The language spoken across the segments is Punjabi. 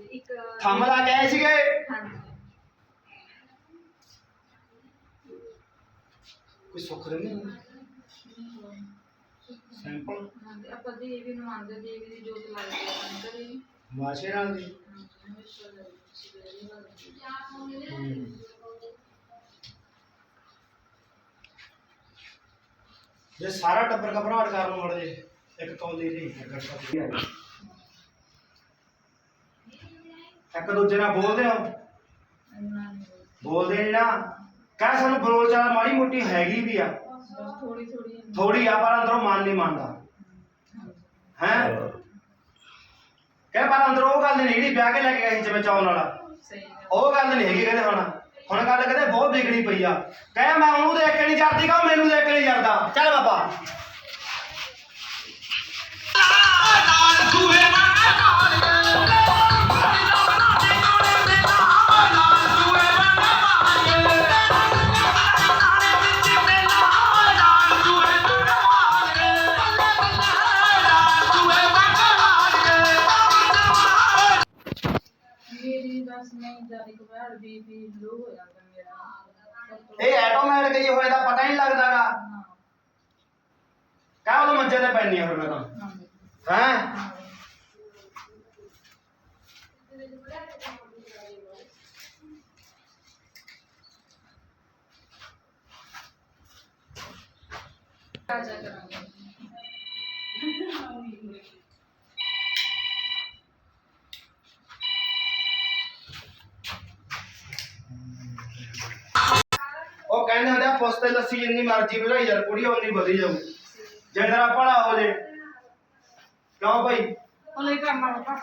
ਇੱਕ ਥੰਮ ਲਾ ਕੇ ਆਏ ਸੀਗੇ? ਹਾਂਜੀ। ਕੋਈ ਸੁੱਖ ਨਹੀਂ ਸੈਂਪਲ ਹਾਂਜੀ ਆਪਾਂ ਦੇਵੀ ਨੂੰ ਮੰਨਦੇ ਦੇਵੀ ਦੀ ਜੋਤ ਹੈ ਆਪਣੇ ਘਰੇ ਵੀ। ਵਾਸ਼ੇ ਨਾਲ ਦੀ। ਜੇ ਸਾਰਾ ਟੱਬਰ ਘਬਰਾਹਟ ਕਰਨ ਮੜ ਜੇ ਇੱਕ ਕੌਲੀ ਨਹੀਂ ਇੱਕ ਇੱਕ ਦੂਜੇ ਨਾਲ ਬੋਲਦੇ ਹੋ? ਇੰਨਾ ਨਹੀਂ ਬੋਲਦੇ ਨਹੀਂ ਨਾ। ਕਹਿ ਸਾਨੂੰ ਬੋਲ ਚਾਲ ਮਾੜੀ ਮੋਟੀ ਹੈਗੀ ਵੀ ਆ। ਬਸ ਥੋੜੀ ਥੋੜੀ ਥੋੜੀ ਆ, ਪਰ ਅੰਦਰੋਂ ਮਨ ਨਹੀਂ ਮੰਨਦਾ। ਹੈ? ਕਹਿ, ਪਰ ਅੰਦਰੋਂ ਉਹ ਗੱਲ ਨਹੀਂ ਜਿਹੜੀ ਵਿਆਹ ਕੇ ਲੈ ਕੇ ਗਈ ਜਿਵੇਂ ਚੌਨ ਵਾਲਾ। ਸਹੀ ਗੱਲ ਉਹ ਗੱਲ ਨਹੀਂ ਹੈਗੀ ਕਹਿੰਦੇ ਹੁਣ। ਹੁਣ ਗੱਲ ਕਹਿੰਦੇ ਬਹੁਤ ਵਿਗੜੀ ਪਈ ਆ। ਕਹਿ, ਮੈਂ ਉਹਨੂੰ ਦੇਖ ਕੇ ਨਹੀਂ ਜਰਦੀ ਕਾ ਮੈਨੂੰ ਦੇਖ ਕੇ ਨਹੀਂ ਜਰਦਾ ਚੱਲ ਬਾਬਾ। ਮੇਰੀ ਬਸ ਨਹੀਂ ਜਦ ਇੱਕ ਵਾਰ ਬੀਪੀ ਲੋ ਹੋ ਜਾਂਦਾ ਮੇਰਾ। ਇਹ ਆਟੋਮੈਟਿਕ ਹੀ ਹੋਏ ਦਾ ਪਤਾ ਹੀ ਨਹੀਂ ਲੱਗਦਾਗਾ ਹਾਂ। ਕਹਿ ਉਹ ਮੰਜੇ ਤੇ ਪੈਣੀ ਆ ਫਿਰ ਮੈਂ ਤਾਂ। ਹਾਂ? ਹੈ ਉਹ ਕਹਿੰਦੇ ਹੁੰਦੇ ਆ ਪੁਸਤੇ ਲੱਸੀ ਜਿੰਨੀ ਮਰਜ਼ੀ ਵਧਾਈ ਯਾਰ ਕੁੜੀ ਓਨੀ ਵਧੀ ਜਾਊ ਜੇ ਤੇਰਾ ਭਲਾ ਹੋ ਜੇ ਕਿਉਂ ਭਾਈ? ਭਲੇ ਕਰਨਾ ਬਾਬਾ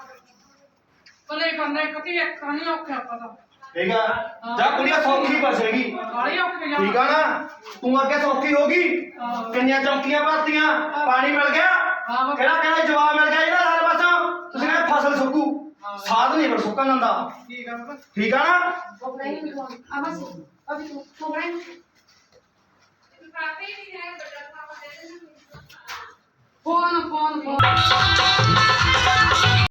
ਭਲੇ ਕਰਨਾ ਇੱਕ ਤੇ ਇੱਕ ਨਹੀਂ ਔਖਾ ਪਤਾ ਠੀਕ ਆ? ਜਾ ਕੁੜੀਆਂ ਸੌਖੀ ਬਸੇਗੀ ਬਾਲੀ ਔਖੇ ਜਾ ਠੀਕ ਆ ਨਾ? ਤੂੰ ਅੱਗੇ ਸੌਖੀ ਹੋਗੀ। ਕਿੰਨੀਆਂ ਚੌਕੀਆਂ ਭਰਤੀਆਂ ਪਾਣੀ ਮਿਲ ਗਿਆ। ਕਿਹੜਾ ਕਹਿੰਦਾ ਜਵਾਬ ਮਿਲ ਗਿਆ ਇਹਦਾ ਹਰ ਪਾਸੋਂ? ਤੁਸੀਂ ਕਹਿੰਦੇ ਫਸਲ ਸੁੱਕੂ। ਸਾਧ ਨਹੀਂ ਪਰ ਸੁੱਕਣ ਦਿੰਦਾ। ਠੀਕ ਆ ਬਾਬਾ ਠੀਕ ਆ Bono, bono, bono.